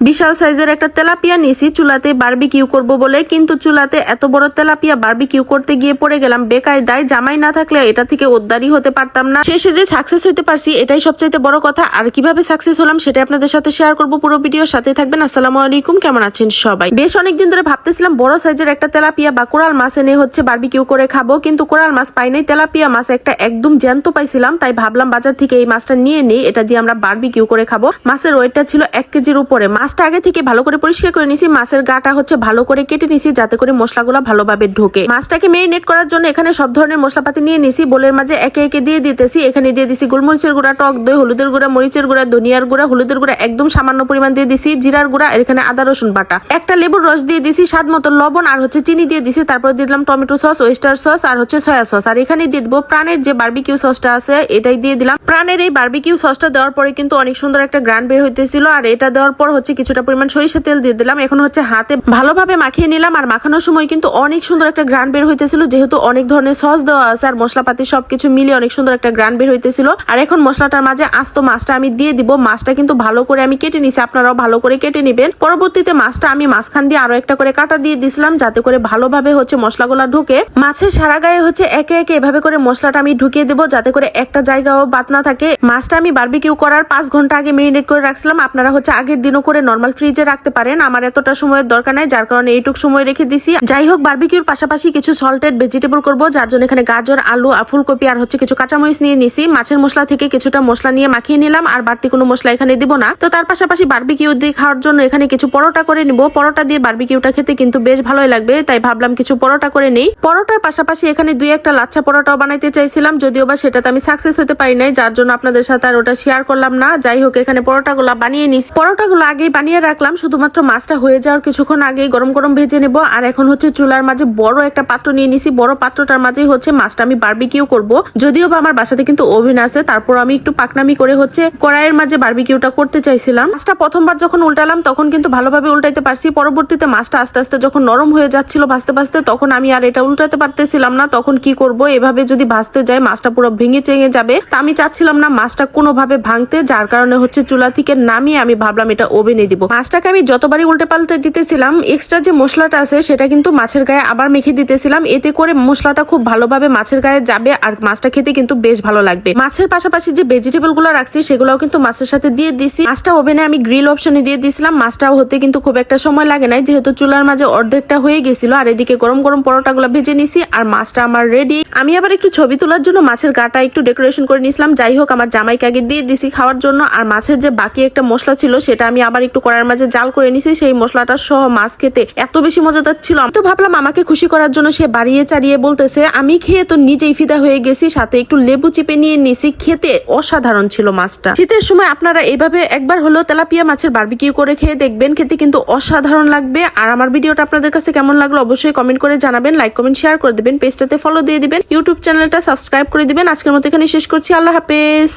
বিশাল সাইজের একটা তেলাপিয়া নিছি, চুলাতে বারবিকিউ করব বলে, কিন্তু চুলাতে এত বড় তেলাপিয়া বারবিকিউ করতে গিয়ে পড়ে গেলাম বেকায়দায়, জামাই না থাকলে এটা থেকে উদ্ধারই হতে পারতাম না। শেষে যে সাকসেস হতে পারছি, এটাই সবচাইতে বড় কথা। আর কীভাবে সাকসেস হলাম সেটা আপনাদের সাথে শেয়ার করব পুরো ভিডিওর সাথে থাকবেন। আসসালামু আলাইকুম, কেমন আছেন সবাই? বেশ অনেকদিন ধরে ভাবতেছিলাম, বড় সাইজের একটা তেলাপিয়া বা কোরাল মাছ এনে হচ্ছে বারবিকিউ করে খাব, কিন্তু কোরাল মাছ পাই নাই। তেলাপিয়া মাছ একটা একদম জ্যান্ত পাইছিলাম, তাই ভাবলাম বাজার থেকে এই মাছটা নিয়ে নেই, এটা দিয়ে আমরা বারবিকিউ করে খাব। মাছের ওয়েটটা ছিল এক কেজির উপরে। মাছটা আগে থেকে ভালো করে পরিষ্কার করে নিছি। মাছের গাটা হচ্ছে ভালো করে কেটে নিছি যাতে করে মশলাগুলো ভালোভাবে ঢোকে। মাছটাকে মেরিনেট করার জন্য এখানে সব ধরনের মশলাপাতি নিয়ে নিছি। বোলের মাঝে একে একে দিয়ে দিতেছি। এখানে দিয়ে দিছি গোলমরিচের গুঁড়া, টক দই, হলুদের গুঁড়া, মরিচের গুঁড়া, ধনিয়ার গুঁড়া, হলুদের গুঁড়া, একদম সামান্য পরিমাণ দিয়ে দিছি। জিরার গুঁড়া এখানে আদা, রসুন বাটা। একটা লেবুর রস দিয়ে দিছি স্বাদ মতো লবণ আর হচ্ছে চিনি দিয়ে দিছি। তারপর দিয়ে দিলাম টমেটো সস ওয়েস্টার সস আর হচ্ছে সয়া সস। আর এখানে দিয়ে দিব প্রাণের যে বার্বিকিউ সসটা আছে, এটাই দিয়ে দিলাম। প্রাণের এই বার্বিকিউ সসটা দেওয়ার পরে কিন্তু অনেক সুন্দর একটা গ্রান বের হইতেছিল। আর এটা দেওয়ার পর হচ্ছে কিছুটা পরিমাণ সরিষা তেল দিয়ে দিলাম। এখন হচ্ছে হাতে ভালোভাবে মাখিয়ে নিলাম আর মাখানোর সময় কিন্তু অনেক সুন্দর একটা গ্রান বের হইতেছিল। যেহেতু অনেক ধরনের সস দেওয়া আছে আর মশলাপাতি সবকিছু মিলিয়ে অনেক সুন্দর একটা গ্রান বের হইতেছিল। আর এখন মশলাটার মাঝে আস্ত মাছটা আমি দিয়ে দিব। মাছটা কিন্তু ভালো করে আমি কেটে নিছি। আপনারাও ভালো করে কেটে নেবেন। পরবর্তীতে মাছটা আমি মাঝখান দিয়ে আরও একটা করে কাটা দিয়ে দিছিলাম, যাতে করে ভালোভাবে হচ্ছে মশলাগুলা ঢুকে। মাছের সারা গায়ে হচ্ছে একে একে এভাবে করে মশলাটা আমি ঢুকিয়ে দেবো, যাতে করে একটা জায়গাও বাদ না থাকে। মাছটা আমি বারবিকিউ করার পাঁচ ঘণ্টা আগে মেরিনেট করে রাখছিলাম। আপনারা হচ্ছে আগের দিনও করে নর্মাল ফ্রিজে রাখতে পারেন। আমার এতটা সময়ের দরকার নাই, যার কারণে এইটুক সময় রেখে দিছি। যাই হোক বার্বিকিউর পাশাপাশি কিছু সল্টেড ভেজিটেবল করব, যার জন্য এখানে গাজর, আলু আর ফুলকপি আর হচ্ছে কিছু কাঁচামরিচ নিয়ে নিছি। মাছের মশলা থেকে কিছুটা মশলা নিয়ে মাখিয়ে নিলাম, আর বাড়তি কোনো মশলা এখানে দিব না। তো তার পাশাপাশি বার্বিকিউ দিয়ে খাওয়ার জন্য এখানে কিছু পরোটা করে নিব। পরোটা দিয়ে বার্বিকিউটা খেতে কিন্তু বেশ ভালোই লাগবে, তাই ভাবলাম কিছু পরোটা করে নেই। পরোটার পাশাপাশি এখানে দুই একটা লাচ্ছা পরোটাও বানাইতে চাইছিলাম, যদিও বা সেটাতে আমি সাকসেস হতে পারি নাই, যার জন্য আপনাদের সাথে আর ওটা শেয়ার করলাম না। যাই হোক, এখানে পরোটাগুলো বানিয়ে নিস পরোটাগুলো আগেই বানিয়ে রাখলাম। শুধুমাত্র মাছটা হয়ে যাওয়ার কিছুক্ষণ আগেই গরম গরম ভেজে নেব। আর এখন হচ্ছে চুলার মাঝে বড় একটা পাত্র নিয়ে নিছি। বড় পাত্রটার মাঝেই হচ্ছে মাছটা আমি বারবিকিউ করব। যদিও বা আমার বাসাতে কিন্তু ওভেন আছে, তারপর আমি একটু পাকনামি করে হচ্ছে কড়াইয়ের মাঝে বারবিকিউটা করতে চাইছিলাম। মাছটা প্রথমবার যখন উল্টালাম, তখন কিন্তু ভালোভাবে উল্টাইতে পারছি। পরবর্তীতে মাছটা আস্তে আস্তে যখন নরম হয়ে যাচ্ছিল ভাসতে ভাসতে তখন আমি আর এটা উল্টাতে পারতেছিলাম না। তখন কি করব? এভাবে যদি ভাসতে যায় মাছটা পুরো ভেঙে চেঙে যাবে। তা আমি চাচ্ছিলাম না মাছটা কোনোভাবে ভাঙতে, যার কারণে হচ্ছে চুলা থেকে নামিয়ে আমি ভাবলাম এটা ওভেনে দিব। মাছটাকে আমি যতবারই উল্টে পাল্টে দিতেছিলাম এক্সট্রা যে মশলাটা আছে সেটা কিন্তু মাছের গায়ে আবার মেখে দিতেছিলাম। এতে করে মশলাটা খুব ভালোভাবে মাছের গায়ে যাবে আর মাছটা খেতে কিন্তু বেশ ভালো লাগবে। মাছের পাশাপাশি যে ভেজিটেবলগুলো রাখছি, সেগুলোও কিন্তু মাছের সাথে দিয়ে দিছি। মাছটা ওভেনে আমি গ্রিল অপশনে দিয়ে দিয়েছিলাম মাছটাও হতে কিন্তু খুব একটা সময় লাগে নাই, যেহেতু চুলার মাঝে অর্ধেকটা হয়ে গেছিল। আর এদিকে গরম গরম পরোটাগুলো ভেজে নিছি আর মাছটা আমার রেডি আমি আবার একটু ছবি তোলার জন্য মাছের গাটা একটু ডেকোরেশন করে নিয়েছিলাম যাই হোক, আমার জামাইকে আগে দিয়ে দিছি খাওয়ার জন্য। আর মাছের যে বাকি একটা মশলা ছিল, সেটা আমি আবার একটু কড়ার মাঝে জাল করে নিছি, সেই মশলাটা সহ মাছ খেতে এত বেশি মজাদার ছিল তো ভাবলাম আমাকে খুশি করার জন্য সে বাড়িয়ে চাড়িয়ে বলতেছে, আমি খেয়ে তো নিজেই ফিদা হয়ে গেছি, সাথে একটু লেবু চিপে নিয়ে নিছি, খেতে অসাধারণ ছিল মাছটা। শীতের সময় আপনারা এইভাবে একবার হলেও তেলাপিয়া মাছের বারবিকিউ করে খেয়ে দেখবেন, খেতে কিন্তু অসাধারণ লাগবে। আর আমার ভিডিওটা আপনাদের কাছে কেমন লাগল অবশ্যই কমেন্ট করে জানাবেন লাইক কমেন্ট শেয়ার করে দিবেন পেজটাতে ফলো দিয়ে দিবেন ইউটিউব চ্যানেলটা সাবস্ক্রাইব করে দিবেন। আজকের মতো এখানে শেষ করছি, আল্লাহ হাফেজ।